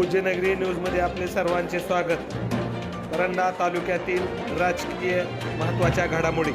पूज्यनगरी न्यूजमध्ये आपले सर्वांचे स्वागत. परंडा तालुक्यातील राजकीय महत्त्वाच्या घडामोडी.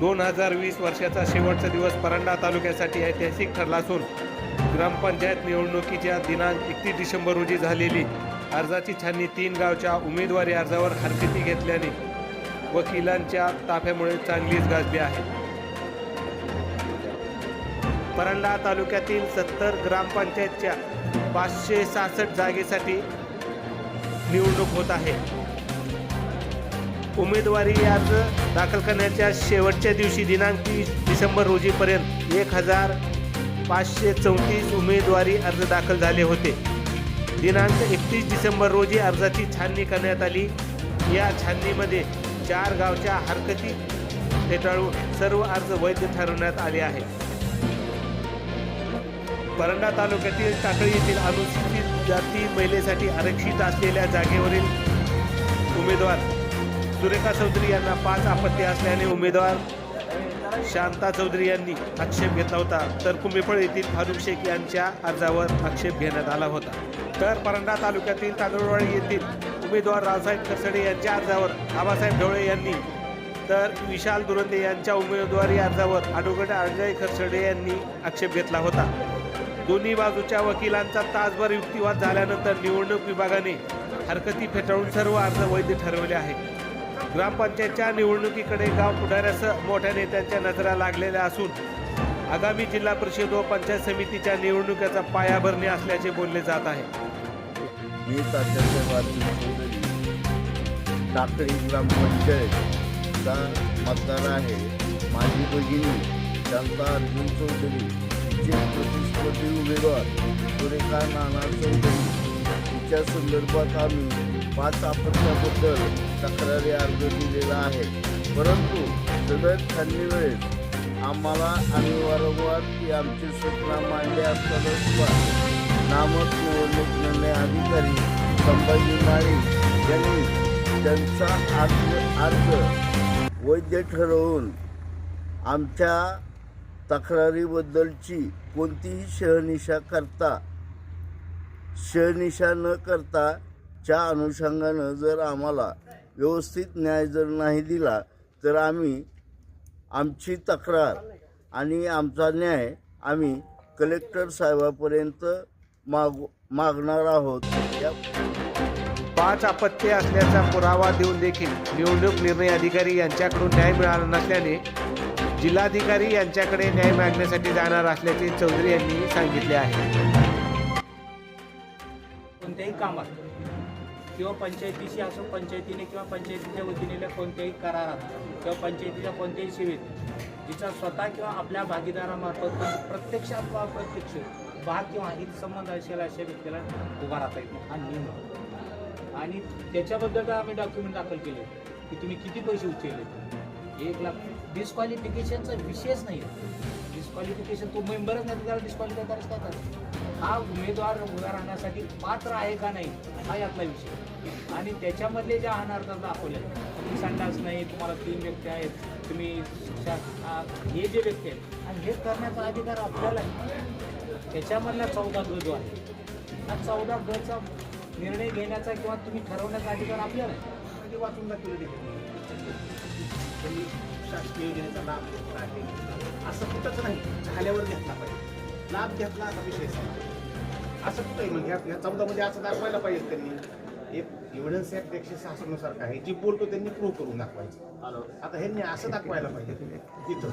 दोन हजार वीस वर्षाचा शेवटचा दिवस परंडा तालुक्यासाठी ऐतिहासिक ठरला असून ग्रामपंचायत निवडणुकीच्या दिनांक एकतीस डिसेंबर रोजी झालेली अर्जाची छाननी तीन गावच्या उमेदवारी अर्जावर हरकती घेतल्याने वकिलांच्या ताफ्यामुळे चांगलीच गाजली आहे. परंडा तालुक्यातील सत्तर ग्रामपंचायतच्या पाचशे सहासष्ट जागेसाठी निवडणूक होत आहे. उमेदवारी अर्ज दाखल करण्याच्या शेवटच्या दिवशी दिनांक तीस डिसेंबर रोजीपर्यंत एक हजार पाचशे चौतीस उमेदवारी अर्ज दाखल झाले होते. दिनांक एकतीस डिसेंबर रोजी अर्जाची छाननी करण्यात आली. या छाननीमध्ये चार गावच्या हरकती फेटाळून सर्व अर्ज वैध ठरवण्यात आले आहेत. परंडा तालुक्यातील टाकळी येथील अनुसूचित जाती महिलेसाठी आरक्षित असलेल्या जागेवरील उमेदवार सुरेखा चौधरी यांना पाच आपत्ती असल्याने उमेदवार शांता चौधरी यांनी आक्षेप घेतला होता. तर कुंभेफळ येथील फारुख शेख यांच्या अर्जावर आक्षेप घेण्यात आला होता. तर परंडा तालुक्यातील तांदूळवाडी येथील उमेदवार रावसाहेब कसडे यांच्या अर्जावर आबासाहेब ढवळे यांनी तर विशाल दुरंदे यांच्या उमेदवारी अर्जावर ॲडव्होकेट अजय खरसडे यांनी आक्षेप घेतला होता. दोन्ही बाजूच्या वकिलांचा तासभर युक्तिवाद झाल्यानंतर निवडणूक विभागाने हरकती फेटाळून सर्व अर्ज वैध ठरवले आहेत. ग्रामपंचायतच्या निवडणुकीकडे गाव पुढाऱ्यासह मोठ्या नेत्यांच्या नजरा लागलेल्या असून आगामी जिल्हा परिषद व पंचायत समितीच्या निवडणुकीचा पायाभरणी असल्याचे बोलले जात आहे. मी टाकळी ग्रामपंचायतचा मतदार आहे. माझी भगिनी शांता अर्जुन चौधरी तिचे प्रतिस्पर्धी उमेदवार सुरेखा नाना चौधरी तिच्या संदर्भात आम्ही पाच आपत्त्याबद्दल तक्रारी अर्ज दिलेला आहे परंतु सदर छाननी वेळेस आम्हाला आम्ही वारंवार ती आमची सूचना मांडली असताना सुद्धा नामक निवडणूक निर्णय अधिकारी संभाजी नाईक यांनी त्यांचा अर्ज अर्ज वैध ठरवून आमच्या तक्रारीबद्दलची कोणतीही शहनिशा करता शहनिशा न करता च्या अनुषंगानं जर आम्हाला व्यवस्थित न्याय जर नाही दिला तर आम्ही आमची तक्रार आणि आमचा न्याय आम्ही कलेक्टर साहेबापर्यंत माग मागणार आहोत. या पाच अपत्ये असल्याचा पुरावा देऊन देखील निवडणूक निर्णय अधिकारी यांच्याकडून न्याय मिळाला नसल्याने जिल्हाधिकारी यांच्याकडे न्याय मागण्यासाठी जाणार असल्याचे चौधरी यांनी सांगितले आहे. कोणत्याही कामात किंवा पंचायतीशी असो पंचायतीने किंवा पंचायतीच्या वतीने कोणत्याही करारात किंवा पंचायतीच्या कोणत्याही सेवेत जिचा स्वतः किंवा आपल्या भागीदारामार्फत प्रत्यक्ष अथवा अप्रत्यक्ष भाग किंवा हित संबंध असेल अशा व्यक्तीला उभा राहता येत नाही. हा नियम आणि त्याच्याबद्दल आम्ही डॉक्युमेंट दाखल केले. की तुम्ही किती पैसे उचलले? एक लाख डिस्क्वालिफिकेशनचा विषयच नाही डिस्क्वालिफिकेशन तो मेंबरच नाही तर त्याला डिस्क्वालिफाय करायचं काय हा उमेदवार उभा राहण्यासाठी पात्र आहे का नाही हा यातला विषय आणि त्याच्यामधले ज्या अनार्थ दाखवले तुम्ही संडास नाही तुम्हाला तीन व्यक्ती आहेत तुम्ही हे जे व्यक्ती आहेत आणि हे करण्याचा अधिकार आपल्याला त्याच्यामधला चौदा गज जो आहे. हा चौदा गजचा निर्णय घेण्याचा किंवा तुम्ही ठरवण्याचा अधिकार आपल्याला आहे. ते वाचून दाखवलं त्यांनी शासकीय योजनेचा लाभ घेतला आहे असं कुठंच नाही. झाल्यावर घेतला पाहिजे. लाभ घेतला असा विषय. असं कुठंही मग ह्या ह्या चौदामध्ये असं दाखवायला पाहिजे त्यांनी. एक एव्हिडन्स ॲक्ट एकशे सहासष्ट सारखं आहे. जी बोलतो त्यांनी प्रूव्ह करून दाखवायचं. आता ह्यांनी असं दाखवायला पाहिजे. तिथं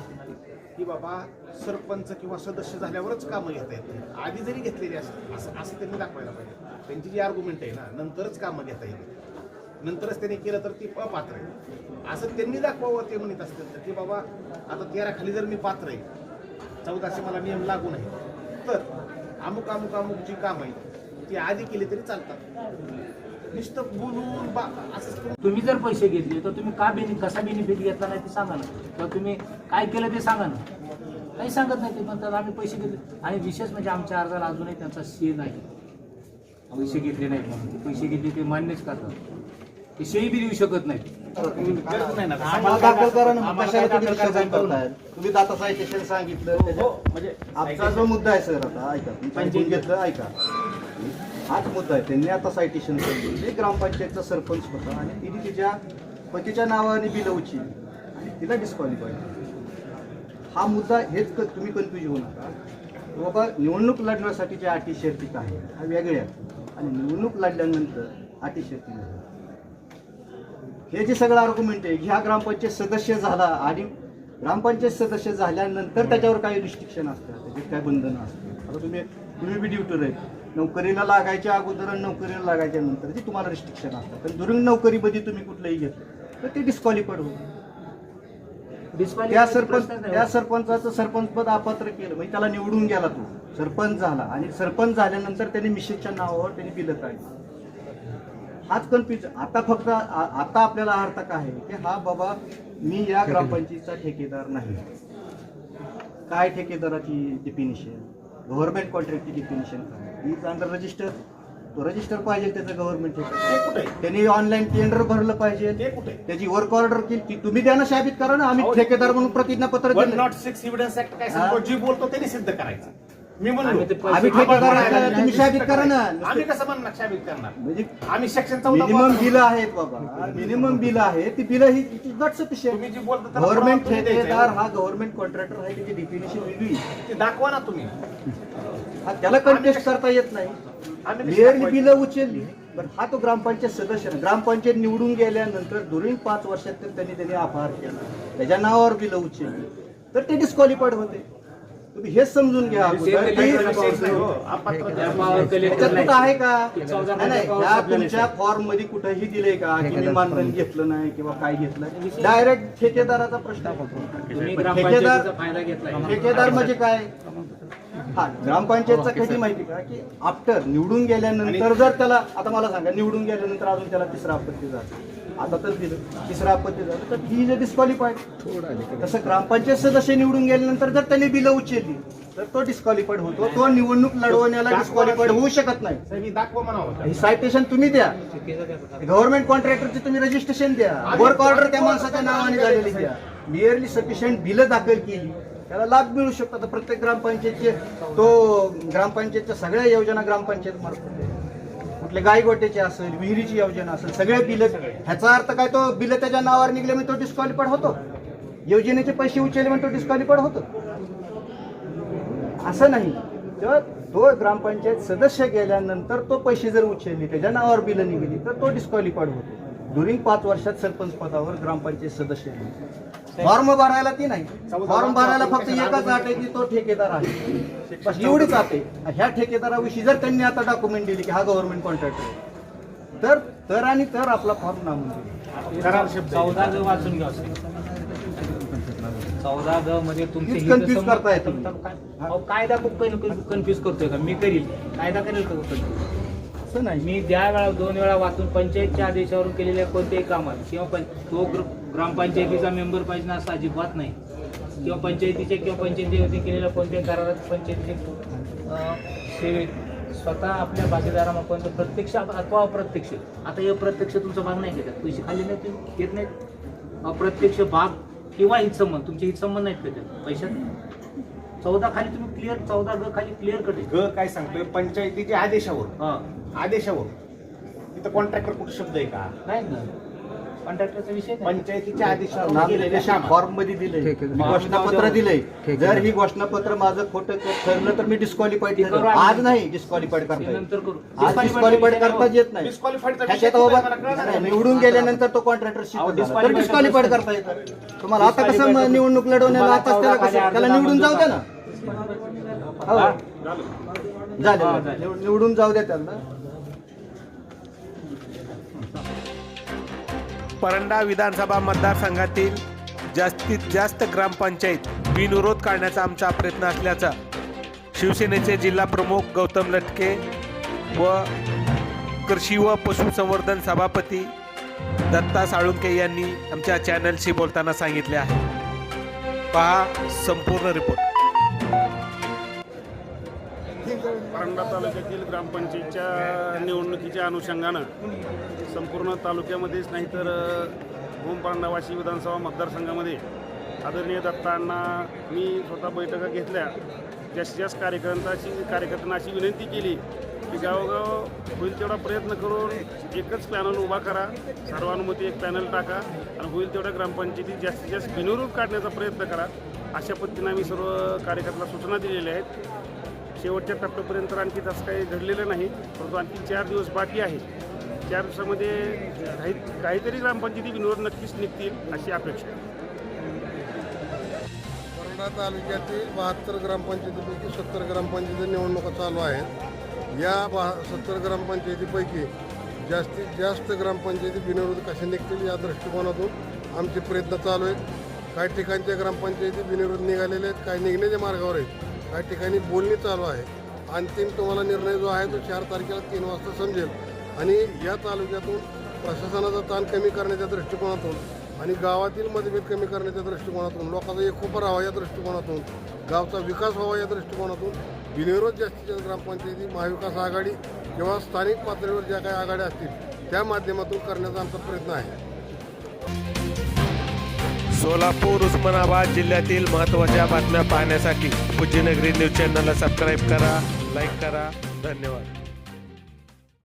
की बाबा सरपंच किंवा सदस्य झाल्यावरच कामं घेता येतील. आधी जरी घेतलेली असेल असं असं त्यांनी दाखवायला पाहिजे. त्यांची जी आर्ग्युमेंट आहे ना नंतरच कामं घेता येतील. नंतरच त्यांनी केलं तर ती अपात्र आहे. असं त्यांनी दाखवावं ते म्हणत असतील तर की बाबा आता तेरा खाली जर मी पात्र आहे चौदाशे मला नियम लागू नाही तर अमुक अमुक अमुक जी कामं आहेत ती आधी केली तरी चालतात. नुसतं बोलून बा तुम्ही जर पैसे घेतले तर तुम्ही का बेनि कसा बेनिफिट घेतला नाही ते सांगा ना. किंवा तुम्ही काय केलं ते सांगा ना. काही सांगत नाही ते म्हणतात आम्ही पैसे घेतले. आणि विशेष म्हणजे आमच्या अर्जाला अजूनही त्यांचा शे नाही. पैसे घेतले नाहीत म्हणून. ते पैसे घेतले ते मान्यच करतात. ते शेही बी देऊ शकत नाहीत. नाही ना. आम्हाला दाखल करा ना. मग आम्हाला कशाला काय तुम्ही दाता साहित्य सांगितलं. हो त्याच्यात- म्हणजे आमचा जो मुद्दा आहे सर आता ऐका. घेतलं ऐका. हाच मुद्दा आहे. त्यांनी आता सायटेशन केलं ते ग्रामपंचायतचा सरपंच होता आणि तिने तिच्या पतीच्या नावाने बिलवची आणि तिला डिस्क्वालिफाय हा मुद्दा हेच क- तुम्ही कन्फ्युज होऊ नका. बाबा निवडणूक लढण्यासाठीच्या अटी शर्ती आहे ह्या वेगळ्या. आणि निवडणूक लढल्यानंतर अटी शर्ती नाही हे जे सगळं आर्ग्युमेंट आहे ह्या ग्रामपंचायत सदस्य झाला आणि ग्रामपंचायत सदस्य झाल्यानंतर त्याच्यावर काही रिस्ट्रिक्शन असतात. त्याच्यात काय बंधनं असतात. आता तुम्ही तुम्ही बी ड्युटर आहे नोकरीला लागायच्या अगोदर आणि नोकरीला लागायच्या नंतर जी तुम्हाला रिस्ट्रिक्शन असतात. पण दुरून नोकरीमध्ये तुम्ही कुठलंही घेतलं तर ते डिस्क्वालिफाईड होतं त्या सरपंच त्या सरपंचाचं सरपंचपद अपात्र केलं म्हणजे त्याला निवडून गेला तो. सरपंच झाला आणि सरपंच झाल्यानंतर त्याने मिशेसच्या नावावर त्यांनी बिलं काढली. हाच कन्फ्युज आता फक्त आता आपल्याला अर्थ काय आहे? की हा बाबा मी या ग्रामपंचायतीचा ठेकेदार नाही. काय ठेकेदाराची डिफिनिशन गव्हर्नमेंट कॉन्ट्रॅक्टची डिफिनिशन काय? इज अंडर रजिस्टर तो रजिस्टर पाहिजे त्याचं गव्हर्नमेंट त्यांनी ऑनलाईन टेंडर भरलं पाहिजे. त्याची वर्क ऑर्डर केली. ती तुम्ही द्या ना साबित करा ना. आम्ही ठेकेदार म्हणून प्रतिज्ञापत्र one nought six evidence act काय हा? सांगतो जी बोलतो त्यांनी सिद्ध करायचं. मी म्हणलो आम्ही ठेकेदार आहे? तुम्ही साबित करा ना. आम्ही कसं म्हणणार? साबित करणार? म्हणजे आम्ही सेक्शन चौदा मिनिमम बिल आहेत बाबा. मिनिमम बिल आहे. ती बिल ही नॉट सफिशियंट तुम्ही जी बोलता त्याला गव्हर्नमेंट पुरावा तुम्ही ठेकेदार द्यायचा. हा गव्हर्नमेंट कॉन्ट्रॅक्टर आहे. त्याची डिफिनेशन वेगळी. ते दाखवा ना तुम्ही. त्याला कंटेस्ट करता येत नाही. मेयरनी? बिलं उचलली पण हा तो ग्रामपंचायत सदस्य ग्रामपंचायत निवडून गेल्यानंतर दुरून पाच वर्षात तर त्यांनी त्यांनी अपहार केला. त्याच्या नावावर बिलं उचलली. तर ते डिस्क्वालिफाईड होते. तुम्ही हेच समजून घ्या हो. आहे का? नाही, आपल्याला तुमच्या फॉर्ममध्ये कुठेही दिले का? की मी मानधन घेतलं नाही किंवा काय घेतलं डायरेक्ट ठेकेदाराचा प्रश्न ठेकेदार ठेकेदार म्हणजे काय? हा ग्रामपंचायतचा कधी माहिती का की आफ्टर निवडून गेल्यानंतर जर त्याला आता मला सांगा निवडून गेल्यानंतर अजून त्याला तिसरा आपत्ती झाला. आता तर दिलं तिसरा आपत्ती झालं. तर ही जे डिस्क्वालिफाईड तसं ग्रामपंचायत सदस्य निवडून गेल्यानंतर जर त्यांनी बिलं उचलली तर तो डिस्क्वालिफाईड होतो तो निवडणूक लढवण्याला डिस्क्वालिफाईड होऊ शकत नाही. ही सायटेशन तुम्ही द्या. गव्हर्नमेंट कॉन्ट्रॅक्टरचे तुम्ही रजिस्ट्रेशन द्या. वर्क ऑर्डर त्या माणसाच्या नावाने झालेली द्या. नियरली सफिशियंट बिलं दाखल केली. त्याला लाभ मिळू शकतो. आता प्रत्येक ग्रामपंचायतचे तो ग्रामपंचायतच्या सगळ्या योजना ग्रामपंचायत मार्फत कुठले गायगोट्याचे असेल विहिरीची योजना असेल सगळे बिलं ह्याचा अर्थ काय? तो बिलं त्याच्या नावावर निघले म्हणजे तो डिस्क्वालिफाईड होतो. योजनेचे पैसे उचलले म्हणजे तो डिस्क्वालिफाईड होतो. असं नाही. तर तो ग्रामपंचायत सदस्य गेल्यानंतर तो पैसे जर उचलले त्याच्या नावावर बिलं निघाली तर तो डिस्क्वालिफाईड होतो. ड्युरिंग पाच वर्षात सरपंच पदावर ग्रामपंचायत सदस्य फॉर्म भरायला ती नाही. फॉर्म भरायला फक्त एकच अट आहे की तो ठेकेदार आहे. एवढीच अट आहे ह्या ठेकेदाराविषयी जर त्यांनी आता डॉक्युमेंट दिली की हा गव्हर्नमेंट कॉन्ट्रॅक्टर आहे. तर तर आणि तर आपला फॉर्म नामून. चौदा ग वाचून घ्या चौदा ग मध्ये तुमचे अहो, कायदा कन्फ्युज करतोय का? मी करील. कायदा करेल का? असं नाही. मी द्या वेळा दोन वेळा वाचून पंचायतच्या आदेशावरून केलेल्या कोणत्याही कामात किंवा तो ग्रामपंचायतीचा मेंबर पाहिजे ना असं अजिबात नाही. किंवा पंचायतीच्या किंवा पंचायतीवरती केलेल्या कोणत्याही करारात पंचायतीचे सेवेत स्वतः आपल्या भागीदारामार्फत प्रत्यक्ष अथवा अप्रत्यक्ष. आता हे अप्रत्यक्ष तुमचा भाग नाही घेतात. पैसे खाली नाही ते येत नाहीत. अप्रत्यक्ष भाग किंवा हितसंबंध. तुमचे हितसंबंध नाहीत त्याच्यात पैशात. चौदा खाली तुम्ही क्लिअर चौदा ग खाली क्लिअर कटे ग काय सांगतोय? पंचायतीच्या आदेशावर हा. आदेशावर तिथं कॉन्ट्रॅक्टर कुठे शब्द आहे का? नाही ना. कॉन्ट्रॅक्टरचा विषय नाही. पंचायतीच्या आदेशावर केलेल्या नामिनेशन कामात. फॉर्ममध्ये दिलंय घोषणापत्र दिलंय. जर ही घोषणापत्र माझं खोटं ठरलं तर मी डिस्क्वालिफाईड करू. आज नाही डिस्क्वालिफाईड ते करता येत. नंतर करू. आज डिस्क्वालिफाईड करताच येत नाही. मला. निवडून गेल्यानंतर तो कॉन्ट्रॅक्टर तर disqualified डिस्क्वालिफाईड करता येतं तुम्हाला आता कसं म- निवडणूक लढवण्याला आताच त्याला कसं त्याला निवडून जाऊ द्या ना. हो. झालं. झालं. निवड- निवडून जाऊ द्या त्यांना. परंडा विधानसभा मतदारसंघातील जास्तीत जास्त ग्रामपंचायत बिनविरोध काढण्याचा आमचा प्रयत्न असल्याचा शिवसेनेचे जिल्हा प्रमुख गौतम लटके व कृषी व पशुसंवर्धन सभापती दत्ता साळुंके यांनी आमच्या चॅनलशी बोलताना सांगितले आहे. पहा संपूर्ण रिपोर्ट येथील ग्रामपंचायतच्या निवडणुकीच्या अनुषंगानं संपूर्ण तालुक्यामध्येच नाही तर होम विधानसभा मतदारसंघामध्ये आदरणीय दत्तांना मी स्वतः बैठका घेतल्या. जास्तीत जास्त कार्यकर्त्याची कार्यकर्त्यांना अशी विनंती केली की गावोगाव होईल तेवढा प्रयत्न करून एकच पॅनल उभा करा. सर्वानुमती एक पॅनल टाका आणि होईल तेवढ्या ग्रामपंचायती जास्तीत जास्त बिनविरोध काढण्याचा प्रयत्न करा. अशा पद्धतीनं आम्ही सर्व कार्यकर्त्याला सूचना दिलेल्या आहेत. शेवटच्या टप्प्यापर्यंत आणखी तसं काही घडलेलं नाही परंतु आणखी चार दिवस बाकी आहे. चार दिवसामध्ये काही काहीतरी ग्रामपंचायती विनोद नक्कीच निघतील अशी अपेक्षा आहे. परंडा तालुक्यातील बहात्तर ग्रामपंचायतीपैकी सत्तर ग्रामपंचायती निवडणुका चालू आहेत. या बहा सत्तर ग्रामपंचायतीपैकी जास्तीत जास्त ग्रामपंचायती बिनविरोध कशा निघतील या दृष्टिकोनातून आमचे प्रयत्न चालू आहेत. काही ठिकाणच्या ग्रामपंचायती बिनविरोध निघालेले आहेत काही निघण्याच्या मार्गावर आहेत. काही ठिकाणी बोलणी चालू आहे. अंतिम तुम्हाला निर्णय जो आहे तो चार तारखेला तीन वाजता समजेल. आणि या तालुक्यातून प्रशासनाचा ताण कमी करण्याच्या दृष्टिकोनातून आणि गावातील मतभेद कमी करण्याच्या दृष्टिकोनातून लोकांचा एकोपा राहावा या दृष्टिकोनातून गावचा विकास व्हावा या दृष्टिकोनातून बिनविरोध जास्तीत जास्त ग्रामपंचायती महाविकास आघाडी किंवा स्थानिक पातळीवर ज्या काही आघाड्या असतील त्या माध्यमातून करण्याचा आमचा प्रयत्न आहे. सोलापूर उस्मानाबाद जिल्ह्यातील महत्त्वाच्या बातम्या पाहण्यासाठी पूज्यनगरी न्यूज चॅनलला सबस्क्राईब करा लाईक करा. धन्यवाद.